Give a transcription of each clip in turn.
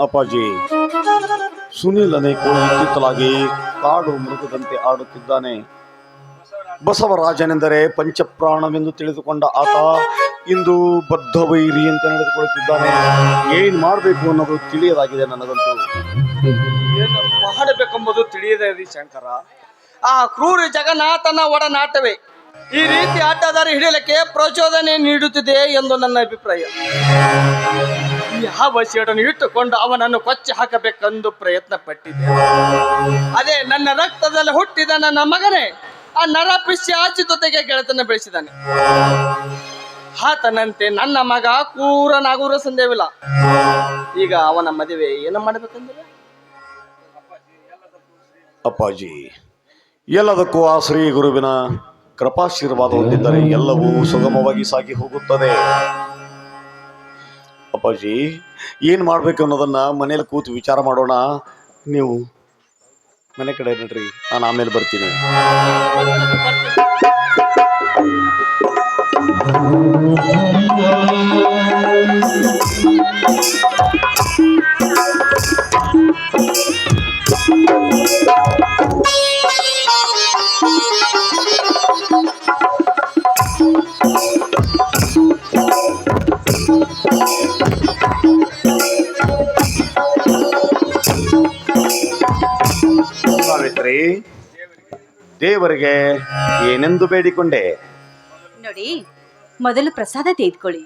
ಅಪ್ಪಾಜಿ. ಸುನೀಲನೇ ಕೋಳಿ ಇತ್ತಿತ್ತಲಾಗಿ ಕಾಡು ಮೃಗದಂತೆ ಆಡುತ್ತಿದ್ದಾನೆ. ಬಸವರಾಜನೆಂದರೆ ಪಂಚಪ್ರಾಣವೆಂದು ತಿಳಿದುಕೊಂಡ ಆತ ಇಂದು ಬದ್ಧ ಅಂತ ನಡೆದುಕೊಳ್ಳುತ್ತಿದ್ದಾನೆ. ಏನ್ ಮಾಡಬೇಕು ಅನ್ನೋದು ತಿಳಿಯದಾಗಿದೆ ನನಗಂತೂ. ಏನು ಮಾಡಬೇಕೆಂಬುದು ತಿಳಿಯದೇ ಶಂಕರ. ಆ ಕ್ರೂರ ಜಗನ್ನಾಥನ ಒಡನಾಟವೇ. ಈ ರೀತಿ ಆಟದಾರಿ ಹಿಡಿಯಲಿಕ್ಕೆ ಪ್ರಚೋದನೆ ನೀಡುತ್ತಿದೆ ಎಂದು ನನ್ನ ಅಭಿಪ್ರಾಯ. ಯಾವ ಸೇಡನ್ನು ಇಟ್ಟುಕೊಂಡು ಅವನನ್ನು ಕೊಚ್ಚಿ ಹಾಕಬೇಕೆಂದು ಪ್ರಯತ್ನ ಪಟ್ಟಿದ್ದೆ ಅದೇ ನನ್ನ ರಕ್ತದಲ್ಲಿ ಹುಟ್ಟಿದ ನನ್ನ ಮಗನೇ ಆ ನರ ಪಿಸಿ ಆಚಿ ಜೊತೆಗೆ ಗೆಳೆತನ ಬೆಳೆಸಿದ್ದಾನೆ ಆತನಂತೆ ನನ್ನ ಮಗ ಕೂರನಾಗೂರ ಸಂದೇವಿಲ್ಲ ಈಗ ಅವನ ಮದುವೆ ಏನು ಮಾಡಬೇಕಂದ್ರೆ? ಅಪ್ಪಾಜಿ, ಎಲ್ಲದಕ್ಕೂ ಆ ಶ್ರೀ ಗುರುವಿನ ಕೃಪಾಶೀರ್ವಾದ ಹೊಂದಿದ್ದರೆ ಎಲ್ಲವೂ ಸುಗಮವಾಗಿ ಸಾಗಿ ಹೋಗುತ್ತದೆ. ಅಪ್ಪಾಜಿ ಏನ್ ಮಾಡ್ಬೇಕು ಅನ್ನೋದನ್ನ ಮನೇಲಿ ಕೂತು ವಿಚಾರ ಮಾಡೋಣ. ನೀವು ಮನೆ ಕಡೆ ನಡ್ರಿ ನಾನು ಆಮೇಲೆ ಬರ್ತೀನಿ. ದೇವರಿಗೆ ಏನೆಂದು ಬೇಡಿಕೊಂಡೆ? ನೋಡಿ, ಮೊದಲು ಪ್ರಸಾದ ತೆಗೆದುಕೊಳ್ಳಿ.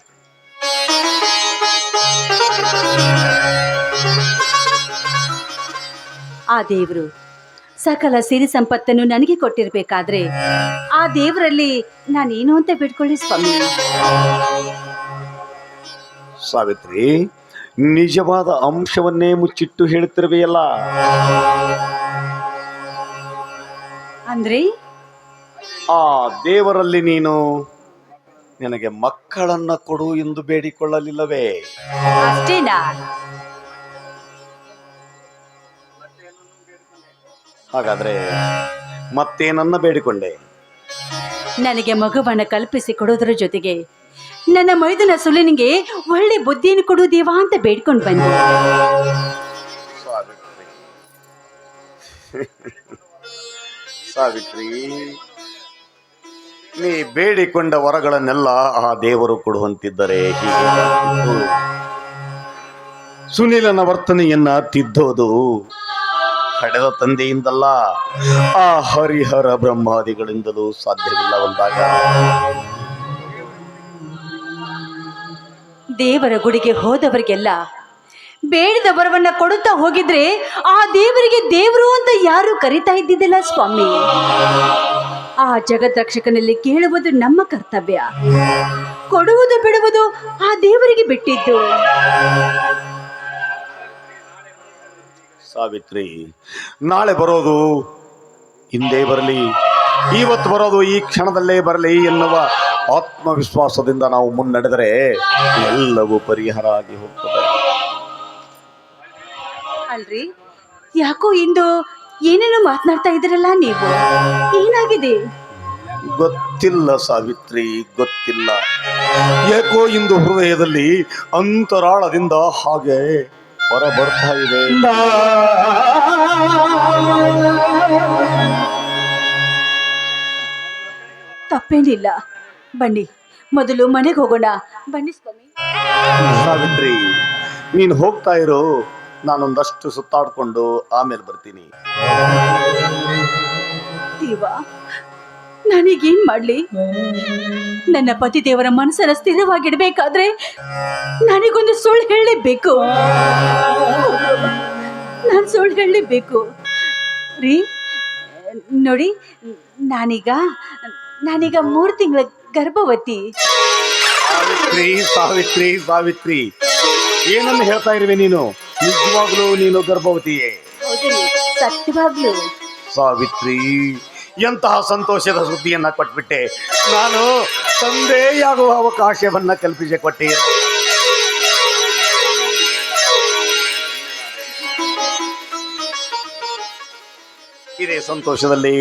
ಆ ದೇವರು ಸಕಲ ಸಿರಿ ಸಂಪತ್ತನ್ನು ನನಗೆ ಕೊಟ್ಟಿರಬೇಕಾದ್ರೆ ಆ ದೇವರಲ್ಲಿ ನಾನೇನು ಅಂತ ಬಿಡ್ಕೊಳ್ಳಿ ಸ್ವಾಮಿ. ಸಾವಿತ್ರಿ ನಿಜವಾದ ಅಂಶವನ್ನೇ ಮುಚ್ಚಿಟ್ಟು ಹೇಳುತ್ತಿರುವೆಯಲ್ಲ ಅಂದ್ರೆ? ಆ ದೇವರಲ್ಲಿ ನೀನು ನಿನಗೆ ಮಕ್ಕಳನ್ನ ಕೊಡು ಎಂದು ಬೇಡಿಕೊಳ್ಳಲಿಲ್ಲವೇ? ಅಷ್ಟೇನಾ? ಹಾಗಾದ್ರೆ ಮತ್ತೇನನ್ನ ಬೇಡಿಕೊಂಡೆ? ನನಗೆ ಮಗುವನ್ನು ಕಲ್ಪಿಸಿ ಕೊಡೋದ್ರ ಜೊತೆಗೆ ನನ್ನ ಮೈದನ ಸುಲಿನಿಗೆ ಒಳ್ಳೆ ಬುದ್ಧಿಯನ್ನು ಕೊಡು ದೇವಾ ಅಂತ ಬೇಡ್ಕೊಂಡು ಬಂದೆ. ಸಾವಿತ್ರಿ. ನೀ ಬೇಡಿಕೊಂಡ ವರಗಳನ್ನೆಲ್ಲ ಆ ದೇವರು ಕೊಡುವಂತಿದ್ದರೆ. ಸುನೀಲನ ವರ್ತನೆಯನ್ನ ತಿದ್ದೋದು ಹಡೆದ ತಂದೆಯಿಂದಲ್ಲ, ಆ ಹರಿಹರ ಬ್ರಹ್ಮಾದಿಗಳಿಂದಲೂ ಸಾಧ್ಯವಿಲ್ಲ ಒಂದಾಗ ದೇವರ ಗುಡಿಗೆ ಹೋದವರಿಗೆಲ್ಲ ಬೇಡದ ವರವನ್ನ ಕೊಡುತ್ತಾ ಹೋಗಿದ್ರೆ ಆ ದೇವರಿಗೆ ದೇವರು ಅಂತ ಯಾರು ಕರಿತಾ ಇದ್ದಿದ್ದಿಲ್ಲ ಸ್ವಾಮಿ. ಆ ಜಗದ್ರಕ್ಷಕನಲ್ಲಿ ಕೇಳುವುದು ನಮ್ಮ ಕರ್ತವ್ಯ. ಕೊಡುವುದು ಬಿಡುವುದು ಆ ದೇವರಿಗೆ ಬಿಟ್ಟಿದ್ದು. ಸಾವಿತ್ರಿ, ನಾಳೆ ಬರೋದು ಹಿಂದೆ ಬರಲಿ, ಇವತ್ತು ಬರೋದು ಈ ಕ್ಷಣದಲ್ಲೇ ಬರಲಿ ಎನ್ನುವ ಆತ್ಮವಿಶ್ವಾಸದಿಂದ ನಾವು ಮುನ್ನಡೆದರೆ ಎಲ್ಲವೂ ಪರಿಹಾರ ಆಗಿ ಹೋಗ್ತದೆ. ಅಲ್ರಿ? ಯಾಕೋ ಇಂದು ಏನೇನೋ ಮಾತನಾಡ್ತಾ ಇದ್ರಲ್ಲ ನೀವು? ಏನಾಗಿದೆ? ಗೊತ್ತಿಲ್ಲ ಸಾವಿತ್ರಿ ಗೊತ್ತಿಲ್ಲ. ಯಾಕೋ ಇಂದು ಹೃದಯದಲ್ಲಿ ಅಂತರಾಳದಿಂದ ಹಾಗೆ ಹೊರ ಬರ್ತಾ ಇದೆ. ತಪ್ಪೇನಿಲ್ಲ. ಬನ್ನಿ ಮೊದಲು ಮನೆಗೆ ಹೋಗೋಣ. ಬನ್ನಿ ಸ್ವಾಮಿ. ಸಾವಿತ್ರಿ ನೀನು ಹೋಗ್ತಾ ಇರೋ ನಾನೊಂದಷ್ಟು ಸುತ್ತಾಡ್ಕೊಂಡು ಆಮೇಲೆ ಬರ್ತೀನಿ. ದೇವ ನನಗೇನ್ ಮಾಡ್ಲಿ? ನನ್ನ ಪತಿ ದೇವರ ಮನಸ್ಸನ್ನ ಸ್ಥಿರವಾಗಿಡ್ಬೇಕಾದ್ರೆ ನನಗೊಂದು ಸುಳ್ಳು ಹೇಳಲೇಬೇಕು. ನಾನು ಸುಳ್ಳು ಹೇಳಲೇಬೇಕು. ರೀ ನೋಡಿ ನಾನೀಗ ನಾನೀಗ ಮೂರು ತಿಂಗಳ ಗರ್ಭವತಿ. ಸಾವಿತ್ರಿ ಸಾವಿತ್ರಿ ಸಾವಿತ್ರಿ. ಏನನ್ನು ಹೇಳ್ತಾ ಇರುವೆ ನೀನು? ನಿಜವಾಗ್ಲೂ ನೀನು ಗರ್ಭವತಿಯೇ? ಹೌದು ಸತ್ಯವಾಗ್ಲು. ಸಾವಿತ್ರಿ ಎಂತಹ ಸಂತೋಷದ ಸುದ್ದಿಯನ್ನ ಕೊಟ್ಬಿಟ್ಟೆ. ನಾನು ತಂದೆಯಾಗುವ ಅವಕಾಶವನ್ನ ಕಲ್ಪಿಸಿ ಕೊಟ್ಟೆ ಇದೇ ಸಂತೋಷದಲ್ಲಿ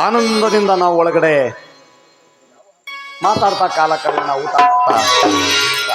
ಆನಂದದಿಂದ ನಾವು ಒಳಗಡೆ ಮಾತಾಡ್ತಾ ಕಾಲ ನಾವು ಊಟ ಮಾಡ್ತಾ.